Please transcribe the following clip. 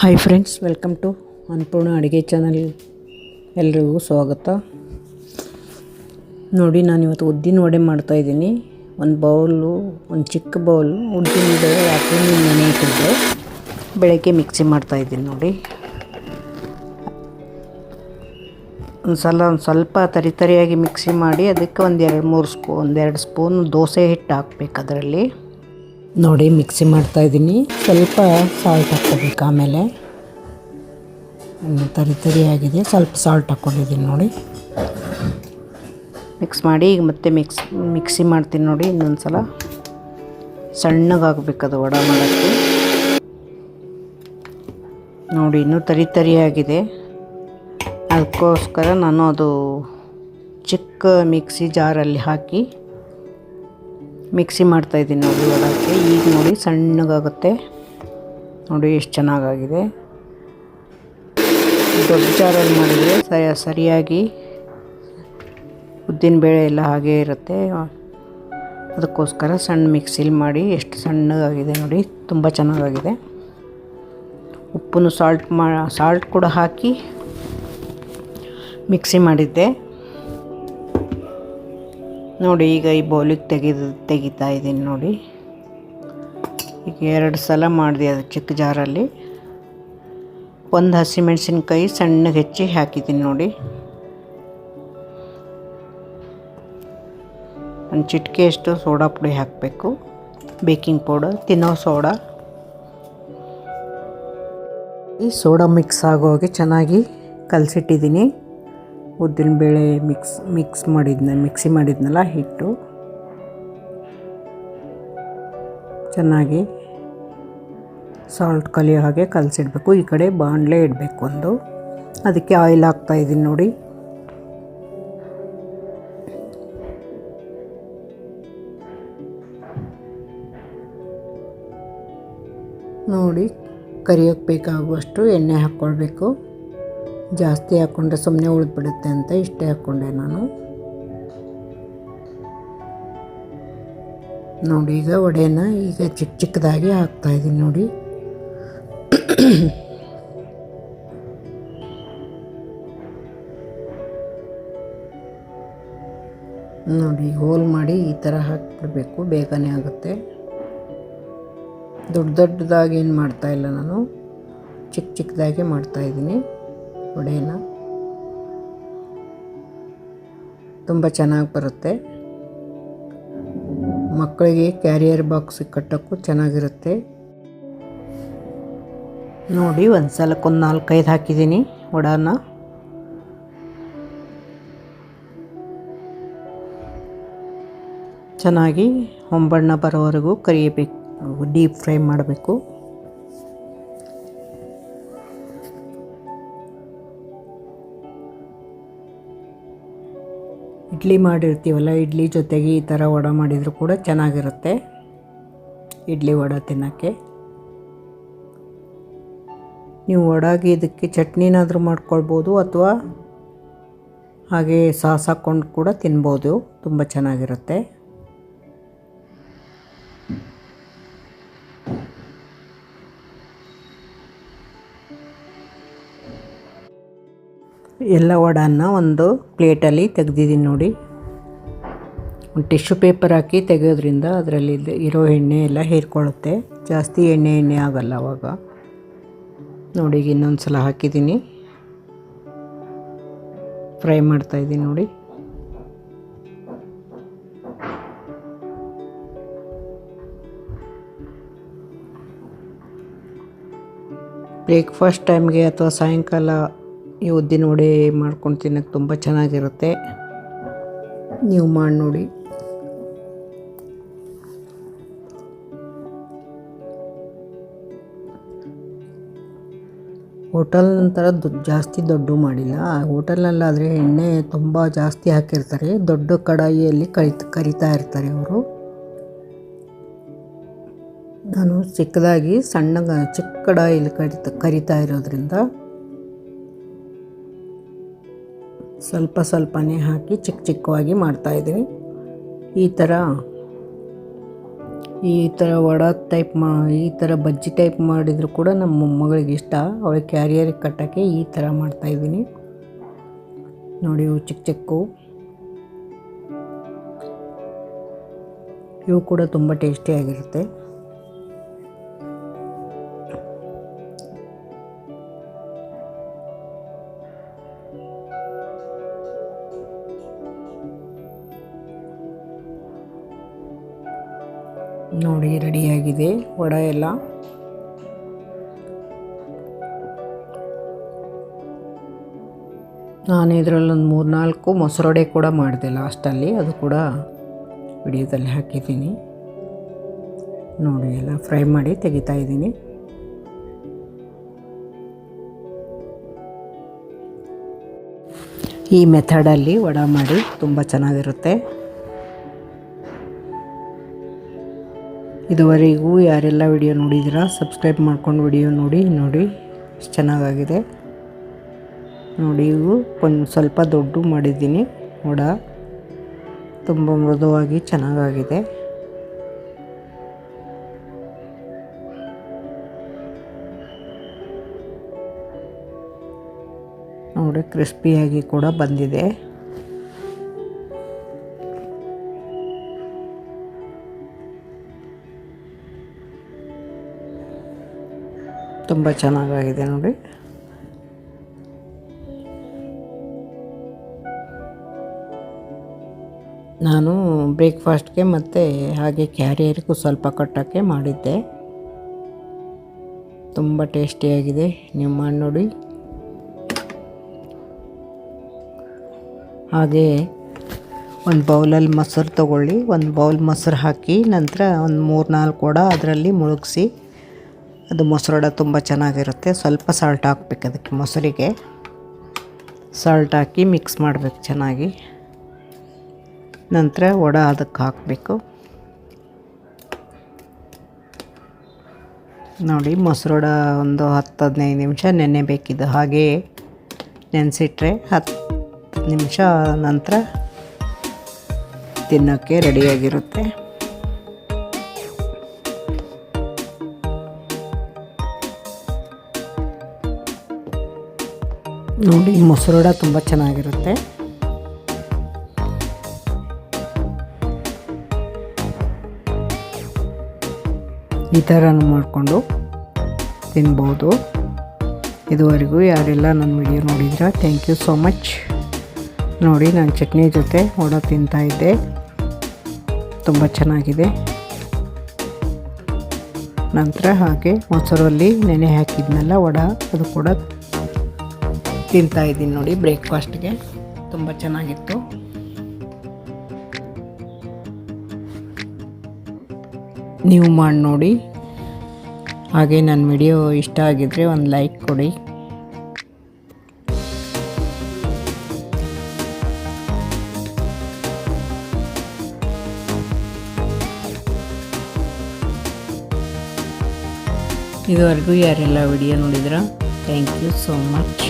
Hi friends welcome to Annapurna ಅಡುಗೆ channel ಎಲ್ರಿಗೂ ಸ್ವಾಗತ. ನೋಡಿ, ನಾನು ಇವತ್ತು ಉದ್ದಿನ ವಡೆ ಮಾಡ್ತಾಯಿದ್ದೀನಿ ಒಂದು ಬೌಲು, ಒಂದು ಚಿಕ್ಕ ಬೌಲು ಉದ್ದಿನ ವಡೆ ರಾತ್ರಿ ನೆನೆ ಇಟ್ಟಿದ್ದೆ ಬೆಳಗ್ಗೆ ಮಿಕ್ಸಿ ಮಾಡ್ತಾಯಿದ್ದೀನಿ ನೋಡಿ. ಒಂದು ಸಲ, ಒಂದು ಸ್ವಲ್ಪ ತರಿ ತರಿಯಾಗಿ ಮಿಕ್ಸಿ ಮಾಡಿ, ಅದಕ್ಕೆ ಒಂದು ಎರಡು, ಮೂರು ಸ್ಪೂ ಒಂದೆರಡು ಸ್ಪೂನ್ ದೋಸೆ ಹಿಟ್ಟು ಹಾಕ್ಬೇಕು ಅದರಲ್ಲಿ. ನೋಡಿ ಮಿಕ್ಸಿ ಮಾಡ್ತಾಯಿದ್ದೀನಿ ಸ್ವಲ್ಪ ಸಾಲ್ಟ್ ಹಾಕ್ಕೋಬೇಕು ಆಮೇಲೆ. ಇನ್ನು ತರಿ ಆಗಿದೆ. ಸ್ವಲ್ಪ ಸಾಲ್ಟ್ ಹಾಕ್ಕೊಂಡಿದ್ದೀನಿ ನೋಡಿ. ಮಿಕ್ಸ್ ಮಾಡಿ ಈಗ ಮತ್ತೆ ಮಿಕ್ಸ್ ಮಿಕ್ಸಿ ಮಾಡ್ತೀನಿ ನೋಡಿ ಇನ್ನೊಂದು ಸಲ ಸಣ್ಣಗಾಗಬೇಕದು ವಡ ಮಾಡೋಕ್ಕೆ. ನೋಡಿ ಇನ್ನೂ ತರಿ ಆಗಿದೆ. ಅದಕ್ಕೋಸ್ಕರ ನಾನು ಅದು ಚಿಕ್ಕ ಮಿಕ್ಸಿ ಜಾರಲ್ಲಿ ಹಾಕಿ ಮಿಕ್ಸಿ ಮಾಡ್ತಾಯಿದ್ದೀನಿ ನೋಡಿ ವಡಕ್ಕೆ. ಈಗ ನೋಡಿ ಸಣ್ಣಗಾಗುತ್ತೆ. ನೋಡಿ ಎಷ್ಟು ಚೆನ್ನಾಗಾಗಿದೆ. ದೊಡ್ಡ ಜಾರಲ್ಲಿ ಮಾಡಿದರೆ ಸರಿ, ಸರಿಯಾಗಿ ಉದ್ದಿನಬೇಳೆ ಎಲ್ಲ ಹಾಗೇ ಇರುತ್ತೆ. ಅದಕ್ಕೋಸ್ಕರ ಸಣ್ಣ ಮಿಕ್ಸಿಲಿ ಮಾಡಿ ಎಷ್ಟು ಸಣ್ಣಗಾಗಿದೆ ನೋಡಿ, ತುಂಬ ಚೆನ್ನಾಗಾಗಿದೆ. ಉಪ್ಪನ್ನು ಸಾಲ್ಟ್ ಮಾ ಸಾಲ್ಟ್ ಕೂಡ ಹಾಕಿ ಮಿಕ್ಸಿ ಮಾಡಿದ್ದೆ. ನೋಡಿ, ಈಗ ಈ ಬೌಲಿಗೆ ತೆಗೆದು ತೆಗಿತಾ ಇದ್ದೀನಿ ನೋಡಿ. ಈಗ ಎರಡು ಸಲ ಮಾಡಿದೆ ಅದು ಚಿಕ್ಕ ಜಾರಲ್ಲಿ. ಒಂದು ಹಸಿಮೆಣಸಿನ್ಕಾಯಿ ಸಣ್ಣಗೆ ಹೆಚ್ಚಿ ಹಾಕಿದ್ದೀನಿ ನೋಡಿ. ಒಂದು ಚಿಟಿಕೆಯಷ್ಟು ಸೋಡಾ ಪುಡಿ ಹಾಕಬೇಕು. ಬೇಕಿಂಗ್ ಪೌಡರ್, ತಿನ್ನೋ ಸೋಡಾ. ಈ ಸೋಡಾ ಮಿಕ್ಸ್ ಆಗೋಗೆ ಚೆನ್ನಾಗಿ ಕಲಸಿಟ್ಟಿದ್ದೀನಿ. ಉದ್ದಿನಬೇಳೆ ಮಿಕ್ಸ್ ಮಿಕ್ಸ್ ಮಾಡಿದ್ನ, ಮಿಕ್ಸಿ ಮಾಡಿದ್ನಲ್ಲ ಹಿಟ್ಟು. ಚೆನ್ನಾಗಿ ಸಾಲ್ಟ್ ಕಲಿಯೋ ಹಾಗೆ ಕಲಸಿಡಬೇಕು. ಈ ಕಡೆ ಬಾಣಲೆ ಇಡಬೇಕು ಒಂದು. ಅದಕ್ಕೆ ಆಯಿಲ್ ಹಾಕ್ತಾಯಿದ್ದೀನಿ ನೋಡಿ. ನೋಡಿ ಕರಿಯೋಕ್ಕೆ ಬೇಕಾಗುವಷ್ಟು ಎಣ್ಣೆ ಹಾಕ್ಕೊಳ್ಬೇಕು. ಜಾಸ್ತಿ ಹಾಕ್ಕೊಂಡ್ರೆ ಸುಮ್ಮನೆ ಉಳಿದ್ಬಿಡುತ್ತೆ ಅಂತ ಇಷ್ಟೇ ಹಾಕ್ಕೊಂಡೆ ನಾನು. ನೋಡಿ, ಈಗ ವಡೆನ ಈಗ ಚಿಕ್ಕ ಚಿಕ್ಕದಾಗಿ ಹಾಕ್ತಾಯಿದ್ದೀನಿ ನೋಡಿ. ನೋಡಿ ಹೋಲ್ ಮಾಡಿ ಈ ಥರ ಹಾಕಿಬಿಡಬೇಕು, ಬೇಗನೆ ಆಗುತ್ತೆ. ದೊಡ್ಡ ದೊಡ್ಡದಾಗಿ ಏನು ಮಾಡ್ತಾಯಿಲ್ಲ ನಾನು ಚಿಕ್ಕ ಚಿಕ್ಕದಾಗಿ ಮಾಡ್ತಾಯಿದ್ದೀನಿ ವಡೆನ ತುಂಬ ಚೆನ್ನಾಗಿ ಬರುತ್ತೆ. ಮಕ್ಕಳಿಗೆ ಕ್ಯಾರಿಯರ್ ಬಾಕ್ಸ್ ಕಟ್ಟೋಕ್ಕೂ ಚೆನ್ನಾಗಿರುತ್ತೆ. ನೋಡಿ ಒಂದು ಸಲಕ್ಕೊಂದು ನಾಲ್ಕೈದು ಹಾಕಿದ್ದೀನಿ ವಡಾನ. ಚೆನ್ನಾಗಿ ಹೊಂಬಣ್ಣ ಬರೋವರೆಗೂ ಕರಿಯಬೇಕು, ಡೀಪ್ ಫ್ರೈ ಮಾಡಬೇಕು. ಇಡ್ಲಿ ಮಾಡಿರ್ತೀವಲ್ಲ, ಇಡ್ಲಿ ಜೊತೆಗೆ ಈ ಥರ ವಡ ಮಾಡಿದರೂ ಕೂಡ ಚೆನ್ನಾಗಿರುತ್ತೆ. ಇಡ್ಲಿ ವಡ ತಿನ್ನೋಕ್ಕೆ. ನೀವು ವಡಾಗಿ ಇದಕ್ಕೆ ಚಟ್ನಿನಾದರೂ ಮಾಡ್ಕೊಳ್ಬೋದು ಅಥವಾ ಹಾಗೆ ಸಾಸ್ ಹಾಕ್ಕೊಂಡು ಕೂಡ ತಿನ್ಬೋದು, ತುಂಬ ಚೆನ್ನಾಗಿರುತ್ತೆ. ಎಲ್ಲ ವಡಾನ ಒಂದು ಪ್ಲೇಟಲ್ಲಿ ತೆಗೆದಿದ್ದೀನಿ ನೋಡಿ. ಟಿಶ್ಯೂ ಪೇಪರ್ ಹಾಕಿ ತೆಗೆಯೋದ್ರಿಂದ ಅದರಲ್ಲಿ ಇರೋ ಎಣ್ಣೆ ಎಲ್ಲ ಹೀರ್ಕೊಳ್ಳುತ್ತೆ. ಜಾಸ್ತಿ ಎಣ್ಣೆ ಎಣ್ಣೆ ಆಗಲ್ಲ ಅವಾಗ. ನೋಡಿ ಈಗ ಇನ್ನೊಂದು ಸಲ ಹಾಕಿದ್ದೀನಿ. ಫ್ರೈ ಮಾಡ್ತಾಯಿದ್ದೀನಿ ನೋಡಿ. ಬ್ರೇಕ್ಫಾಸ್ಟ್ ಟೈಮ್ಗೆ ಅಥವಾ ಸಾಯಂಕಾಲ ಈ ಉದ್ದಿನ ವಡೆ ಮಾಡ್ಕೊಂಡು ತಿನ್ನೋಕ್ಕೆ ತುಂಬ ಚೆನ್ನಾಗಿರುತ್ತೆ. ನೀವು ಮಾಡಿ ನೋಡಿ. ಹೋಟೆಲ್ ನಂತರ ಜಾಸ್ತಿ ದೊಡ್ಡ ಮಾಡಿಲ್ಲ. ಹೋಟೆಲ್ನಲ್ಲಾದರೆ ಎಣ್ಣೆ ತುಂಬ ಜಾಸ್ತಿ ಹಾಕಿರ್ತಾರೆ. ದೊಡ್ಡ ಕಡಾಯಿಯಲ್ಲಿ ಕರಿತ, ಕರಿತಾ ಇರ್ತಾರೆ ಅವರು. ನಾನು ಚಿಕ್ಕದಾಗಿ ಸಣ್ಣ ಚಿಕ್ಕ ಕಡಾಯಿಯಲ್ಲಿ ಕರಿತ, ಕರಿತಾ ಇರೋದ್ರಿಂದ ಸ್ವಲ್ಪ ಸ್ವಲ್ಪನೇ ಹಾಕಿ ಚಿಕ್ಕ ಚಿಕ್ಕವಾಗಿ ಮಾಡ್ತಾಯಿದ್ದೀನಿ ಈ ಥರ ಈ ಥರ ವಡ ಟೈಪ್ ಮಾ, ಈ ಥರ ಬಜ್ಜಿ ಟೈಪ್ ಮಾಡಿದರೂ ಕೂಡ ನಮ್ಮ ಮೊಮ್ಮಗಳಿಗೆ ಇಷ್ಟ. ಅವಳ ಕ್ಯಾರಿಯರಿಗೆ ಕಟ್ಟೋಕ್ಕೆ ಈ ಥರ ಮಾಡ್ತಾಯಿದ್ದೀನಿ ನೋಡಿ ಇವು ಚಿಕ್ಕ ಚಿಕ್ಕವು ಇವು ಕೂಡ ತುಂಬ ಟೇಸ್ಟಿಯಾಗಿರುತ್ತೆ ನೋಡಿ, ರೆಡಿಯಾಗಿದೆ. ವಡೆ ಎಲ್ಲ. ನಾನು ಇದರಲ್ಲೊಂದು ಮೂರು ನಾಲ್ಕು ಮೊಸರೊಡೆ ಕೂಡ ಮಾಡಿದೆ ಲಾಸ್ಟಲ್ಲಿ. ಅದು ಕೂಡ ವಿಡಿಯೋದಲ್ಲಿ ಹಾಕಿದ್ದೀನಿ. ನೋಡಿ, ಎಲ್ಲ ಫ್ರೈ ಮಾಡಿ ತೆಗಿತಾ ಇದ್ದೀನಿ. ಈ ಮೆಥಡಲ್ಲಿ ವಡ ಮಾಡಿ ತುಂಬ ಚೆನ್ನಾಗಿರುತ್ತೆ. ಇದುವರೆಗೂ ಯಾರೆಲ್ಲ ವಿಡಿಯೋ ನೋಡಿದ್ದೀರಾ, ಸಬ್ಸ್ಕ್ರೈಬ್ ಮಾಡ್ಕೊಂಡು ವಿಡಿಯೋ ನೋಡಿ ನೋಡಿ. ಚೆನ್ನಾಗಾಗಿದೆ. ನೋಡಿ, ಇವು ಒಂದು ಸ್ವಲ್ಪ ದೊಡ್ಡ ಮಾಡಿದ್ದೀನಿ. ಮೋಡ ತುಂಬ ಮೃದುವಾಗಿ ಚೆನ್ನಾಗಾಗಿದೆ. ನೋಡಿ, ಕ್ರಿಸ್ಪಿಯಾಗಿ ಕೂಡ ಬಂದಿದೆ. ತುಂಬ ಚೆನ್ನಾಗಾಗಿದೆ ನೋಡಿ. ನಾನು ಬ್ರೇಕ್ಫಾಸ್ಟ್ಗೆ ಮತ್ತು ಹಾಗೆ ಕ್ಯಾರಿಯರ್ಗೂ ಸ್ವಲ್ಪ ಕಟ್ಟೋಕ್ಕೆ ಮಾಡಿದ್ದೆ. ತುಂಬ ಟೇಸ್ಟಿಯಾಗಿದೆ, ನೀವು ನೋಡಿ. ಹಾಗೆ ಒಂದು ಬೌಲಲ್ಲಿ ಮೊಸರು ತಗೊಳ್ಳಿ, ಒಂದು ಬೌಲ್ ಮೊಸರು ಹಾಕಿ ನಂತರ ಒಂದು ಮೂರು ನಾಲ್ಕು ಕೂಡ ಅದರಲ್ಲಿ ಮುಳುಗಿಸಿ ಅದು ಮೊಸರೊಡ ತುಂಬ ಚೆನ್ನಾಗಿರುತ್ತೆ. ಸ್ವಲ್ಪ ಸಾಲ್ಟ್ ಹಾಕ್ಬೇಕು ಅದಕ್ಕೆ ಮೊಸರಿಗೆ. ಸಾಲ್ಟ್ ಹಾಕಿ ಮಿಕ್ಸ್ ಮಾಡಬೇಕು ಚೆನ್ನಾಗಿ. ನಂತರ ವಡ ಅದಕ್ಕೆ ಹಾಕಬೇಕು. ನೋಡಿ ಮೊಸರೊಡ ಒಂದು ಹತ್ತು ಹದಿನೈದು ನಿಮಿಷ ನೆನೆಬೇಕಿದ್ದು ಹಾಗೆಯೇ ನೆನೆಸಿಟ್ರೆ ಹತ್ತು ನಿಮಿಷ ನಂತರ ತಿನ್ನೋಕ್ಕೆ ರೆಡಿಯಾಗಿರುತ್ತೆ ನೋಡಿ ಮೊಸರೊಡ ತುಂಬ ಚೆನ್ನಾಗಿರುತ್ತೆ. ಈ ಥರನೂ ಮಾಡಿಕೊಂಡು ತಿನ್ಬೋದು. ಇದುವರೆಗೂ ಯಾರೆಲ್ಲ ನನ್ನ ವಿಡಿಯೋ ನೋಡಿದ್ರ ಥ್ಯಾಂಕ್ ಯು ಸೋ ಮಚ್ ನೋಡಿ, ನಾನು ಚಟ್ನಿ ಜೊತೆ ವಡ ತಿಂತಾಯಿದ್ದೆ ತುಂಬ ಚೆನ್ನಾಗಿದೆ. ನಂತರ ಹಾಗೆ ಮೊಸರಲ್ಲಿ ನೆನೆ ಹಾಕಿದ್ನಲ್ಲ ವಡ, ಅದು ಕೂಡ ತಿಂತಾಯಿದ್ದೀನಿ ನೋಡಿ ಬ್ರೇಕ್ಫಾಸ್ಟ್ಗೆ. ತುಂಬ ಚೆನ್ನಾಗಿತ್ತು. ನೀವು ಮಾಡಿ ನೋಡಿ. ಹಾಗೆ ನನ್ನ ವಿಡಿಯೋ ಇಷ್ಟ ಆಗಿದ್ದರೆ ಒಂದು ಲೈಕ್ ಕೊಡಿ. ಇದುವರೆಗೂ ಯಾರೆಲ್ಲ ವಿಡಿಯೋ ನೋಡಿದ್ರ? Thank you so much.